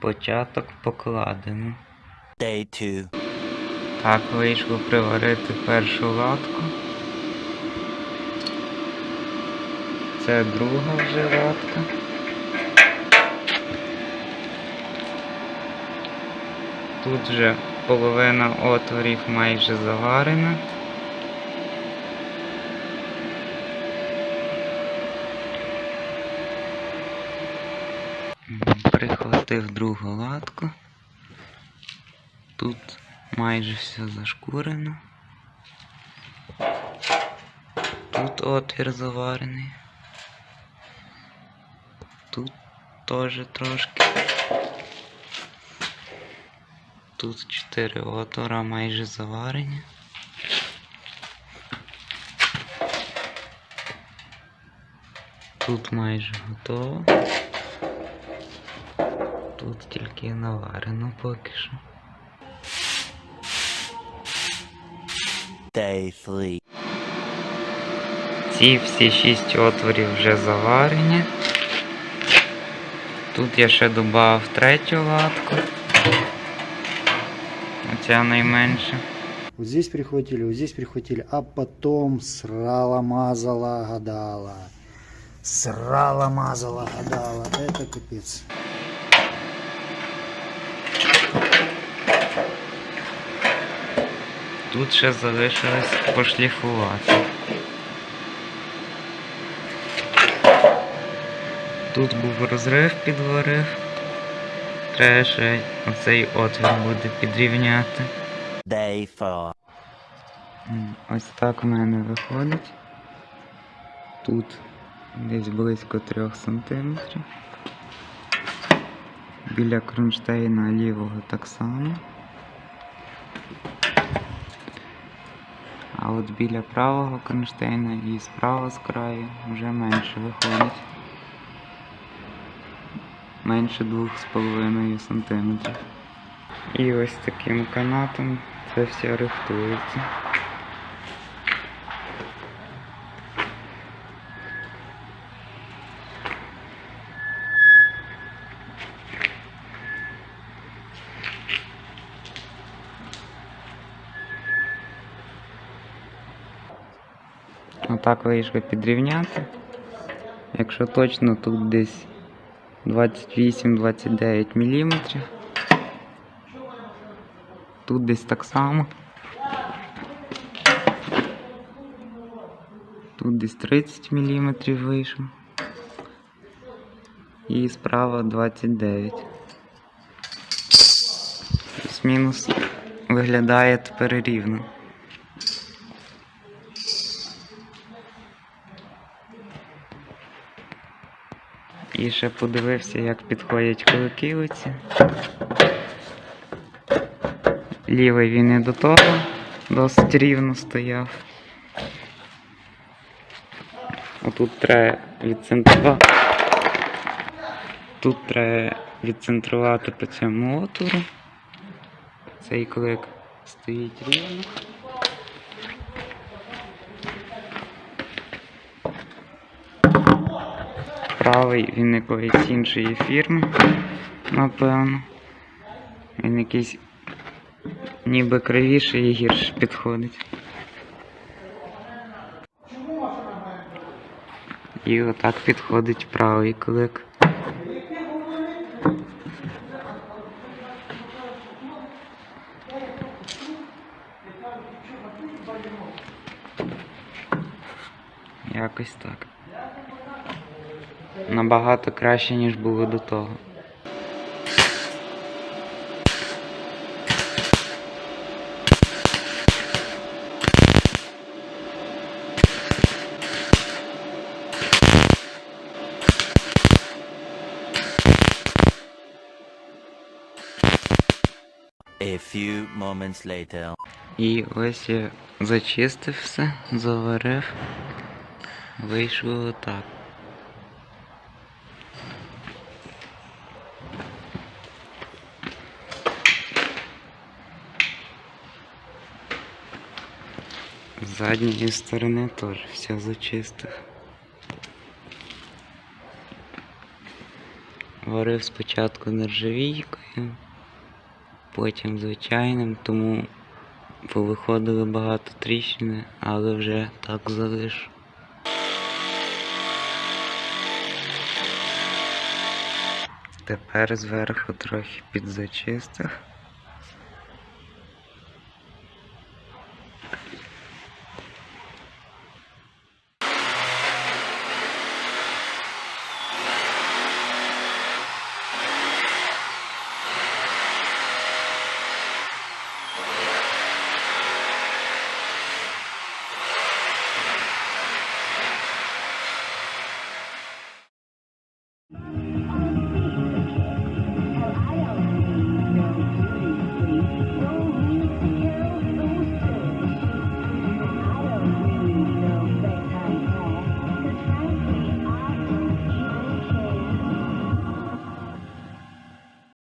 Початок покладено. Day 2. Так вийшло приварити першу латку. Це друга вже латка. Тут вже половина отворів майже заварена. Прихватив другу латку. Тут майже все зашкурено. Тут отвір заварений. Тут теж трошки. Тут чотири отвора майже заварені. Тут майже готово. Тут тільки наварено поки що. Day 3. Ці всі шість отворів вже заварені. Тут я ще додав третю латку. Оця найменша. Вот здесь прихватили, вот здесь прихватили, а потом срала, мазала, гадала. Срала, мазала, гадала. Это капец. Тут ще залишилось пошліфувати. Тут був розрив підварив. Треба ще оцей отвір буде підрівняти. Day 4. М, Ось так у мене виходить. Тут десь близько 3 см. Біля кронштейна лівого так само. А от біля правого кронштейна і справа з краю вже менше виходить. Менше 2,5 см. І ось таким канатом це все рихтується. Отак вийшло підрівняти. Якщо точно, тут десь 28-29 мм. Тут десь так само. Тут десь 30 мм вийшло. І справа 29. Плюс-мінус виглядає тепер рівно. І ще подивився, як підходять кулаки оці. Лівий він і до того досить рівно стояв. Отут треба відцентрувати. Тут треба відцентрувати по цьому отвору. Цей клик стоїть рівно. Правий він якоїсь іншої фірми, напевно. Він якийсь ніби кривіший і гірше підходить. І отак підходить правий клик. Якось так. Набагато краще, ніж було до того. A few moments later. І ось я зачистив все, заварив. Вийшло отак. З задньої сторони теж все зачистив. Варив спочатку нержавійкою, потім звичайним, тому повиходили багато тріщини, але вже так залишу. Тепер зверху трохи підзачистив.